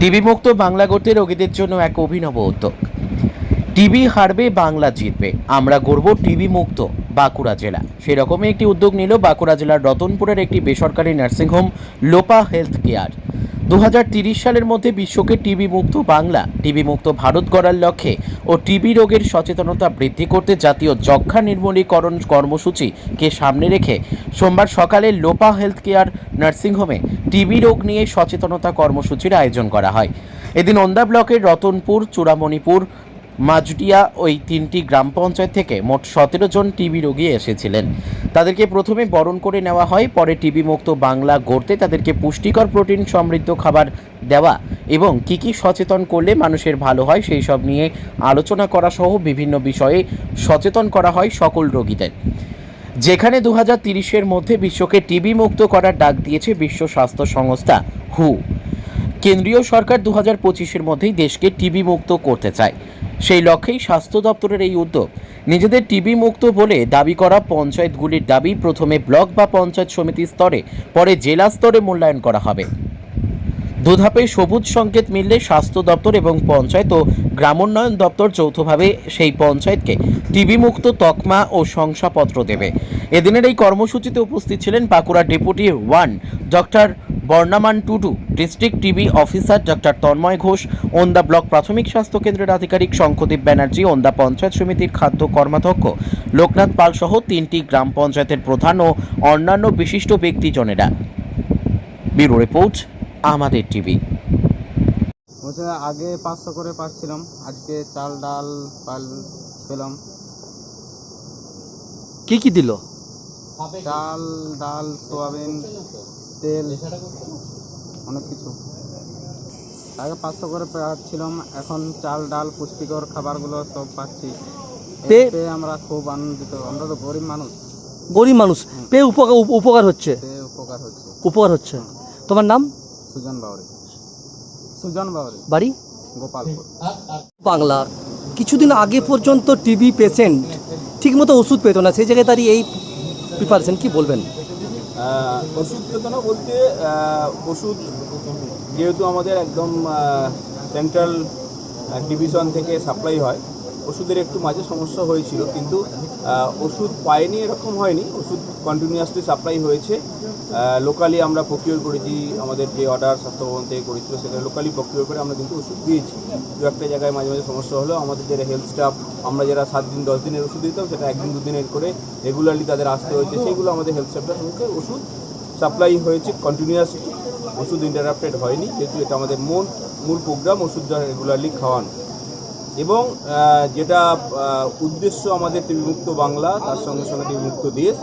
TB মুক্ত বাংলা গড়তে রোগীদের জন্য এক অভিনব উদ্যোগ। টিবি হারবে, বাংলা জিতবে। আমরা গড়ব টিবি মুক্ত বাঁকুড়া জেলা। সেই রকমই একটি উদ্যোগ নিল বাঁকুড়া জেলার রতনপুরের একটি বেসরকারি নার্সিংহোম, লোপা হেলথ কেয়ার। দু সালের মধ্যে বিশ্বকে টিবি মুক্ত বাংলা, টিবি মুক্ত ভারত গড়ার লক্ষ্যে ও টিবি রোগের সচেতনতা বৃদ্ধি করতে জাতীয় যক্ষা নির্মূলীকরণ কর্মসূচিকে সামনে রেখে সোমবার সকালে লোপা হেলথ কেয়ার নার্সিংহোমে টিবি রোগ নিয়ে সচেতনতা কর্মসূচির আয়োজন করা হয়। এদিন ওন্দা ব্লকের রতনপুর, চূড়ামণিপুর মাজুটিয়া ওই তিনটি গ্রাম পঞ্চায়েত থেকে মোট সতেরো জন টিবি রোগী এসেছিলেন। তাদেরকে প্রথমে বরণ করে নেওয়া হয়, পরে টিবি মুক্ত বাংলা গড়তে তাদেরকে পুষ্টিকর প্রোটিন সমৃদ্ধ খাবার দেওয়া এবং কি কি সচেতন করলে মানুষের ভালো হয় সেই সব নিয়ে আলোচনা করা সহ বিভিন্ন বিষয়ে সচেতন করা হয় সকল রোগীদের। যেখানে দু হাজার মধ্যে বিশ্বকে টিবি মুক্ত করার ডাক দিয়েছে বিশ্ব স্বাস্থ্য সংস্থা, হু। কেন্দ্রীয় সরকার দু হাজার পঁচিশের মধ্যেই দেশকে টিবি মুক্ত করতে চায়। সেই লক্ষ্যেই স্বাস্থ্য দপ্তরের এই উদ্যোগ। নিজেদের টিবি মুক্ত বলে দাবি করা পঞ্চায়েতগুলির দাবি, প্রথমে ব্লক বা পঞ্চায়েত সমিতি স্তরে, পরে জেলা স্তরে মূল্যায়ন করা হবে। দুধাপে সবুজ সংকেত মিললে স্বাস্থ্য দপ্তর এবং পঞ্চায়েত ও গ্রামোন্নয়ন দপ্তর যৌথভাবে সেই পঞ্চায়েতকে টিবি মুক্ত তকমা ও শংসাপত্র দেবে। এদিনের এই কর্মসূচিতে উপস্থিত ছিলেন Bankura deputy one doctor Barnaman Tudu district TB officer doctor Tanmay Ghosh Onda block প্রাথমিক স্বাস্থ্য কেন্দ্রের আধিকারিক শঙ্খদীপ ব্যানার্জি ওন্দা পঞ্চায়েত সমিতির খাদ্য কর্মাধ্যক্ষ লোকনাথ পাল সহ তিনটি গ্রাম পঞ্চায়েতের প্রধান ও অন্যান্য বিশিষ্ট ব্যক্তিজনেরা। ব্যুরো রিপোর্ট আমাদের টিভি। আগে পাঁচশো করে পাচ্ছিলাম আজকে চাল ডাল পাল পেলাম। কি কি দিল? চাল ডাল সোয়াবিন। তেল অনেক কিছু। আগে পাঁচশো করে পাচ্ছিলাম এখন চাল ডাল পুষ্টিকর খাবারগুলো সব পাচ্ছি। পেয়ে আমরা খুব আনন্দিত আমরা তো গরিব মানুষ। গরিব মানুষ। পেয়ে উপকার উপকার হচ্ছে? উপকার হচ্ছে। উপকার হচ্ছে। তোমার নাম? সুজন বাউরি। সুজন বাউরি। বাড়ি? গোপালপুর। বাংলা। কিছুদিন আগে পর্যন্ত টিবি পেশেন্ট ঠিকমতো ওষুধ পেত না সেই জায়গায় দাঁড়িয়ে এই প্রিপারেশন কি বলবেন? ওষুধ চেতনা বলতে ওষুধ যেহেতু আমাদের একদম সেন্ট্রাল ডিভিশন থেকে সাপ্লাই হয়, ওষুধের একটু মাঝে সমস্যা হয়েছিল, কিন্তু ওষুধ পাইনি, এরকম হয়নি। ওষুধ কন্টিনিউয়াসলি সাপ্লাই হয়েছে। লোকালি আমরা প্রকিওর করেছি, আমাদের যে অর্ডার স্বাস্থ্যভবন থেকে করেছিল সেখানে লোকালি প্রকিওর করে আমরা কিন্তু ওষুধ দিয়েছি। দু একটা জায়গায় মাঝে মাঝে সমস্যা হলেও আমাদের যারা হেলথ স্টাফ আমরা যারা সাত দিন, দশ দিনের ওষুধ দিতাম, সেটা একদিন দুদিনের করে রেগুলারলি তাদের আসতে হয়েছে। সেইগুলো আমাদের হেলথ স্টাফের সঙ্গে ওষুধ সাপ্লাই হয়েছে কন্টিনিউয়াসলি ওষুধ ইন্টারাপ্টেড হয়নি, যেহেতু এটা আমাদের মূল মূল প্রোগ্রাম ওষুধ রেগুলারলি খাওয়ানো। এবং যেটা উদ্দেশ্য আমাদের টিবিমুক্ত বাংলা তার সঙ্গে সঙ্গে টিবিমুক্ত দেশ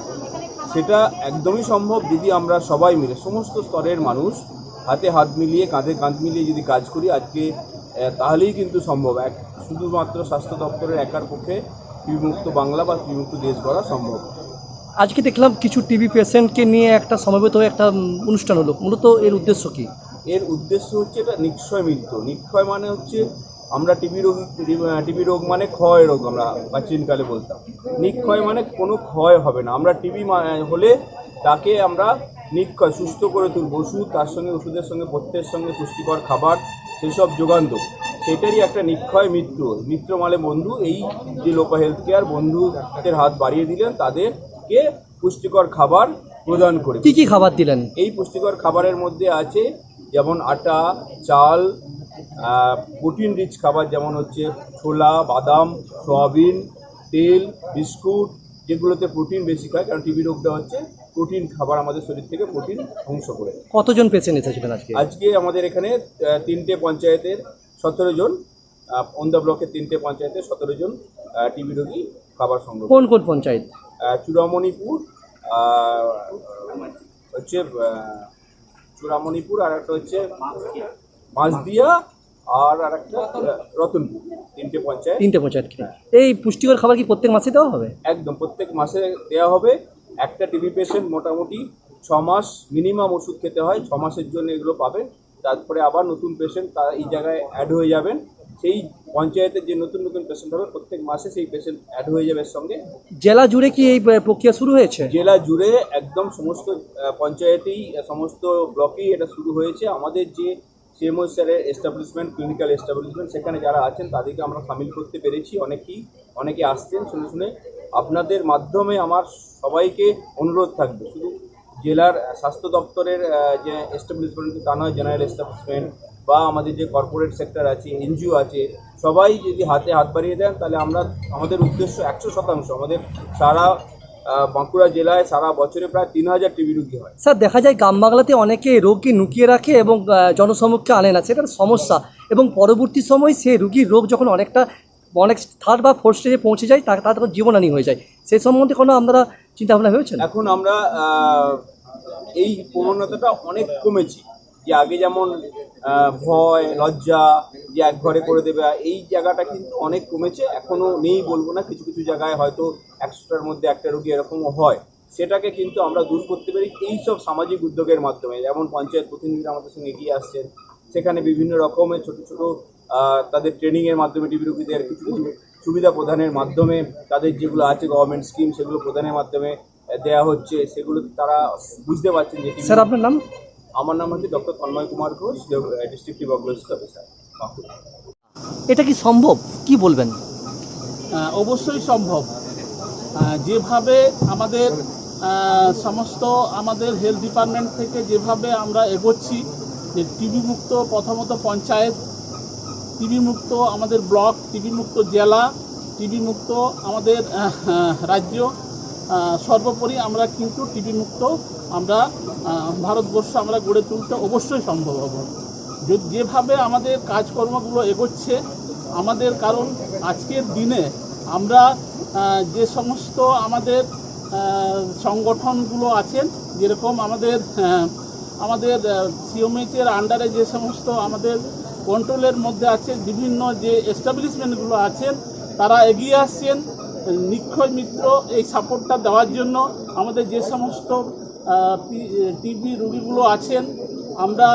সেটা একদমই সম্ভব যদি আমরা সবাই মিলে সমস্ত স্তরের মানুষ হাতে হাত মিলিয়ে কাঁধে কাঁধ মিলিয়ে যদি কাজ করি আজকে তাহলেই কিন্তু সম্ভব। এক শুধুমাত্র স্বাস্থ্য দপ্তরের একার পক্ষে টিবিমুক্ত বাংলা বা টিবিমুক্ত দেশ গড়া সম্ভব। আজকে দেখলাম কিছু টিবি পেশেন্টকে নিয়ে একটা সমবেত হয়ে একটা অনুষ্ঠান হলো। মূলত এর উদ্দেশ্য কি? এর উদ্দেশ্য হচ্ছে এটা নিক্ষয় মৃত্যু নিক্ষয় মানে হচ্ছে আমরা টিবি রোগ টিবি রোগ মানে ক্ষয় রোগ আমরা প্রাচীনকালে বলতাম। নিক্ষয় মানে কোনো ক্ষয় হবে না। আমরা টিবি হলে তাকে আমরা নিক্ষয় সুস্থ করে তুলব। ওষুধ তার সঙ্গে ওষুধের সঙ্গে পথ্যের সঙ্গে পুষ্টিকর খাবার সেসব যোগান দেবো। সেটারই একটা নিক্ষয় মৃত্যু। মিত্র মানে বন্ধু এই যে লোকা হেলথ কেয়ার বন্ধুদের হাত বাড়িয়ে দিলেন তাদেরকে পুষ্টিকর খাবার প্রদান করে কি কি খাবার দিলেন? এই পুষ্টিকর খাবারের মধ্যে আছে যেমন আটা চাল প্রোটিন রিচ খাবার যেমন হচ্ছে ছোলা বাদাম সয়াবিন তেল বিস্কুট যেগুলোতে প্রোটিন বেশি খায় কারণ টিবি রোগটা হচ্ছে প্রোটিন খাবার আমাদের শরীর থেকে প্রোটিন ধ্বংস করে কতজন পেশেন্ট এসেছিলেন আজকে? আজকে আমাদের এখানে তিনটে পঞ্চায়েতের সতেরো জন অন্দা ব্লকের তিনটে পঞ্চায়েতের সতেরো জন টিবি রোগী খাবার সংগ্রহ কোন কোন পঞ্চায়েত? চূড়ামণিপুর হচ্ছে চূড়ামণিপুর আর একটা হচ্ছে মাঝদিয়া আর আর একটা রতনপুর তিনটে পঞ্চায়েত। তিনটে পঞ্চায়েত এই পুষ্টিকর খাবার কি প্রত্যেক মাসে দেওয়া হবে? একদম প্রত্যেক মাসে দেওয়া হবে। একটা টিবি পেশেন্ট মোটামুটি ছ মাস মিনিমাম ওষুধ খেতে হয় ছ মাসের জন্য এগুলো পাবেন তারপরে আবার নতুন পেশেন্ট তারা এই জায়গায় অ্যাড হয়ে যাবেন। সেই পঞ্চায়েতের যে নতুন নতুন পেশেন্ট হবে প্রত্যেক মাসে সেই পেশেন্ট অ্যাড হয়ে যাবে সঙ্গে। জেলা জুড়ে কি এই প্রক্রিয়া শুরু হয়েছে? জেলা জুড়ে একদম সমস্ত পঞ্চায়েতেই সমস্ত ব্লকেই এটা শুরু হয়েছে। আমাদের যে সিএমও স্যারের এস্টাবলিশমেন্ট ক্লিনিক্যাল এস্টাবলিশমেন্ট সেখানে যারা আছেন, তাদেরকে আমরা সামিল করতে পেরেছি। অনেকেই, অনেকে আসছেন, শুনে শুনে। আপনাদের মাধ্যমে আমার সবাইকে অনুরোধ থাকবে। শুধু জেলার স্বাস্থ্য দপ্তরের যে এস্টাবলিশমেন্ট তা নয় জেনারেল এস্টাবলিশমেন্ট বা আমাদের যে কর্পোরেট সেক্টর আছে এনজিও আছে, সবাই যদি হাতে হাত বাড়িয়ে দেন, তাহলে আমরা, আমাদের উদ্দেশ্য একশো শতাংশ, আমাদের সারা বাঁকুড়া জেলায় সারা বছরে প্রায় তিন হাজার টিবি রুগী হয়। স্যার দেখা যায় গ্রাম বাংলাতে অনেকে রোগকে লুকিয়ে রাখে এবং জনসমক্ষে আনে না। সেটা একটা সমস্যা। এবং পরবর্তী সময় সে রুগীর রোগ যখন অনেকটা অনেক থার্ড বা ফোর্থ স্টেজে পৌঁছে যায় তার তখন জীবনহানি হয়ে যায়। সেই সম্বন্ধে কোনো আপনারা চিন্তা ভাবনা হয়েছিল এখন আমরা এই প্রবণতাটা অনেক কমেছি। যে আগে যেমন ভয়, লজ্জা যে এক ঘরে করে দেবে এই জায়গাটা কিন্তু অনেক কমেছে, এখনও নেই বলব না, কিছু কিছু জায়গায় হয়তো একশোটার মধ্যে একটা রোগী এরকমও হয়। সেটাকে কিন্তু আমরা দূর করতে পারি এই সব সামাজিক উদ্যোগের মাধ্যমে, যেমন পঞ্চায়েত প্রতিনিধিরা আমাদের সঙ্গে এগিয়ে আসছেন, সেখানে বিভিন্ন রকমের ছোট ছোট তাদের ট্রেনিংয়ের মাধ্যমে টিবি রোগীদের কিছু কিছু সুবিধা প্রদানের মাধ্যমে, তাদের যেগুলো আছে গভর্নমেন্ট স্কিম সেগুলো প্রদানের মাধ্যমে দেয়া হচ্ছে, সেগুলো তারা বুঝতে পারছেন যে স্যার, আপনার নাম? আমার নাম হচ্ছে doctor Tanmay Kumar Ghosh district tuberculosis officer এটা কি সম্ভব? কি বলবেন? অবশ্যই সম্ভব। যেভাবে আমাদের সমস্ত আমাদের হেলথ ডিপার্টমেন্ট থেকে যেভাবে আমরা এগোচ্ছি যে টিবি মুক্ত প্রথমত পঞ্চায়েত টিবি মুক্ত আমাদের ব্লক টিবি মুক্ত জেলা টিবি মুক্ত আমাদের রাজ্য সর্বোপরি আমরা কিন্তু টিবি মুক্ত আমরা ভারতবর্ষ আমরা গড়ে তুলতে অবশ্যই সম্ভব হব। যেভাবে আমাদের কাজকর্মগুলো এগোচ্ছে, আমাদের কারণ আজকের দিনে আমরা যে সমস্ত আমাদের সংগঠনগুলো আছেন, যেরকম আমাদের আমাদের সিওমএইচের আন্ডারে যে সমস্ত আমাদের কন্ট্রোলের মধ্যে আছে, বিভিন্ন যে এস্টাবলিশমেন্টগুলো আছেন, তারা এগিয়ে আসছেন। নিক্ষয় মিত্র এই সাপোর্টটা দেওয়ার জন্য আমাদের যে সমস্ত টিবি রুগীগুলো আছেন, আমরা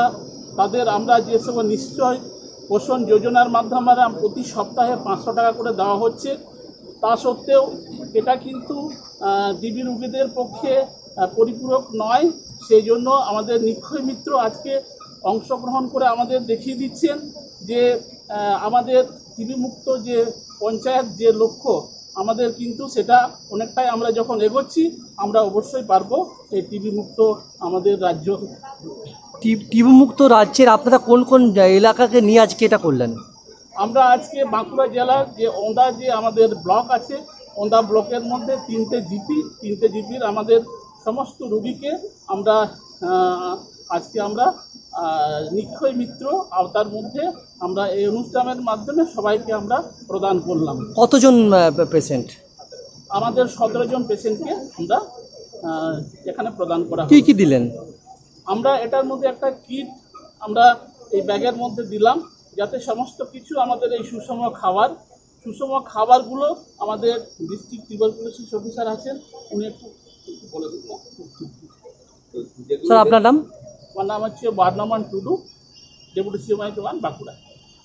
তাদের, আমরা যে সব নিশ্চয় পোষণ যোজনার মাধ্যমে প্রতি সপ্তাহে পাঁচশো টাকা করে দেওয়া হচ্ছে। তা সত্ত্বেও এটা কিন্তু টিবি রুগীদের পক্ষে পরিপূরক নয়। সেই জন্য আমাদের নিক্ষয় মিত্র আজকে অংশগ্রহণ করে আমাদের দেখিয়ে দিচ্ছেন যে আমাদের টিবি মুক্ত যে পঞ্চায়েত যে লক্ষ্য আমাদের কিন্তু সেটা অনেকটাই আমরা যখন এগোচ্ছি আমরা অবশ্যই পারব এই টিবি মুক্ত আমাদের রাজ্য। টিবি মুক্ত রাজ্যের আপনারা কোন কোন এলাকাকে নিয়ে আজকে এটা করলেন? আমরা আজকে বাঁকুড়া জেলার যে ওন্দা যে আমাদের ব্লক আছে ওন্দা ব্লকের মধ্যে তিনটে জিপি তিনটে জিপির আমাদের সমস্ত রুগীকে আমরা আজকে আমরা নিক্ষয় মিত্র আওতার মধ্যে আমরা এই অনুষ্ঠানের মাধ্যমে সবাইকে আমরা প্রদান করলাম। কতজন পেশেন্ট আমাদের সতেরো জন পেশেন্টকে আমরা এখানে প্রদান করা কি। কি দিলেন? আমরা এটার মধ্যে একটা কিট আমরা এই ব্যাগের মধ্যে দিলাম যাতে সমস্ত কিছু আমাদের এই সুষম খাবার সুষম খাবারগুলো আমাদের ডিস্ট্রিক্ট টিউবারকুলোসিস অফিসার আছেন উনি একটু বলে দিন। স্যার আপনার নাম? আমার নাম হচ্ছে Barnaman Tudu deputy CMI one Bankura.